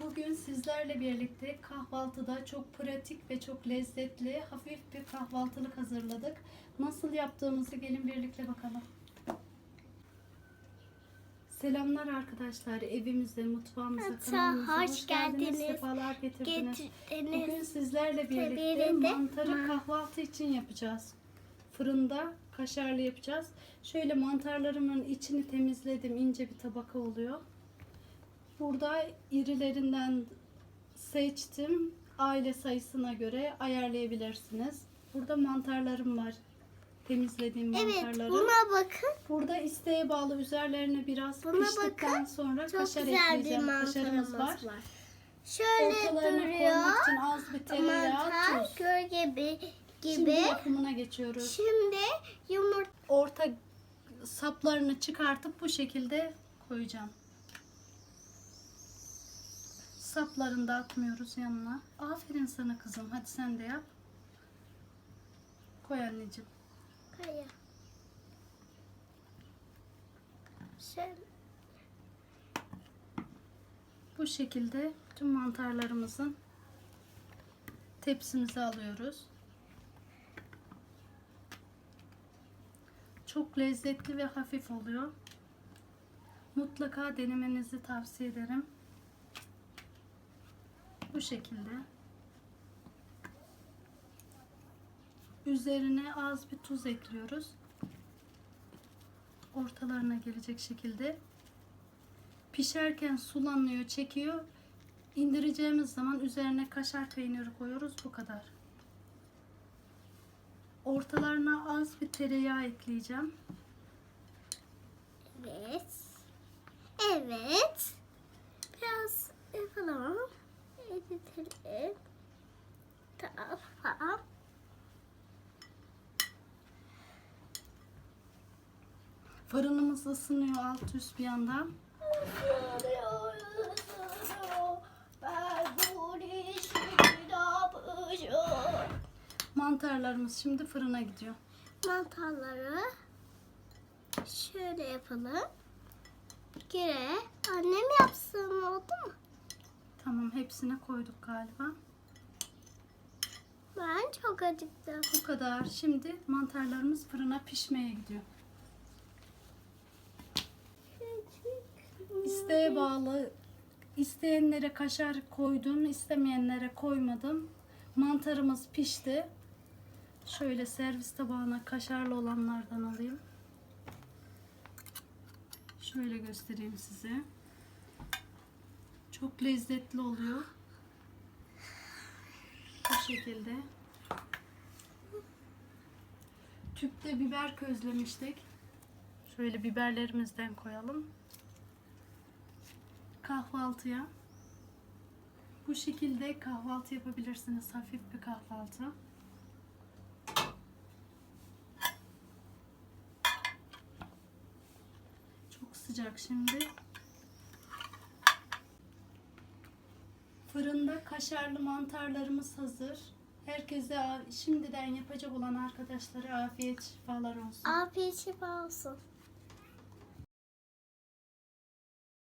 Bugün sizlerle birlikte kahvaltıda çok pratik ve çok lezzetli, hafif bir kahvaltılık hazırladık. Nasıl yaptığımızı gelin birlikte bakalım. Selamlar arkadaşlar. Evimize, mutfağımıza, Hatta kanalımıza hoş hoş geldiniz. geldiniz. Sefalar getirdiniz. Getirdiniz. Bugün sizlerle birlikte birlikte mantarı ma- kahvaltı için yapacağız. Fırında kaşarlı yapacağız. Şöyle mantarlarımın içini temizledim. ince bir tabaka oluyor. Burada irilerinden seçtim. Aile sayısına göre ayarlayabilirsiniz. Burada mantarlarım var. Temizlediğim Evet mantarları. buna bakın. Burada isteğe bağlı üzerlerine biraz Buna piştikten bakın. sonra Çok kaşar ekleyeceğim. Kaşarımız var. var. Şöyle Ortalarına duruyor. için az bir tereyağı, Mantar tuz. gölge gibi. Şimdi yapımına geçiyoruz. Şimdi yumurta Orta saplarını çıkartıp bu şekilde koyacağım. Saplarını da atmıyoruz yanına. Aferin sana kızım. Hadi sen de yap. Koy anneciğim. kaya. Şöyle. Bu şekilde tüm mantarlarımızın tepsimize alıyoruz. Çok lezzetli ve hafif oluyor. Mutlaka denemenizi tavsiye ederim. Bu şekilde. Üzerine az bir tuz ekliyoruz. Ortalarına gelecek şekilde. Pişerken sulanıyor, çekiyor. İndireceğimiz zaman üzerine kaşar peyniri koyuyoruz. Bu kadar. Ortalarına az bir tereyağı ekleyeceğim. Evet. Evet. Biraz yapalım. Editelim. Tamam. Fırınımız ısınıyor alt üst bir yandan. Mantarlarımız şimdi fırına gidiyor. Mantarları şöyle yapalım. Gire annem yapsın oldu mu? Tamam hepsine koyduk galiba. Ben çok acıktım. Bu kadar. Şimdi mantarlarımız fırına pişmeye gidiyor. İsteğe bağlı isteyenlere kaşar koydum, istemeyenlere koymadım. Mantarımız pişti. Şöyle servis tabağına kaşarlı olanlardan alayım. Şöyle göstereyim size. Çok lezzetli oluyor. Bu şekilde. Tüpte biber közlemiştik. Şöyle biberlerimizden koyalım kahvaltıya. Bu şekilde kahvaltı yapabilirsiniz. Hafif bir kahvaltı. Çok sıcak şimdi. Fırında kaşarlı mantarlarımız hazır. Herkese şimdiden yapacak olan arkadaşlara afiyet şifalar olsun. Afiyet şifa olsun.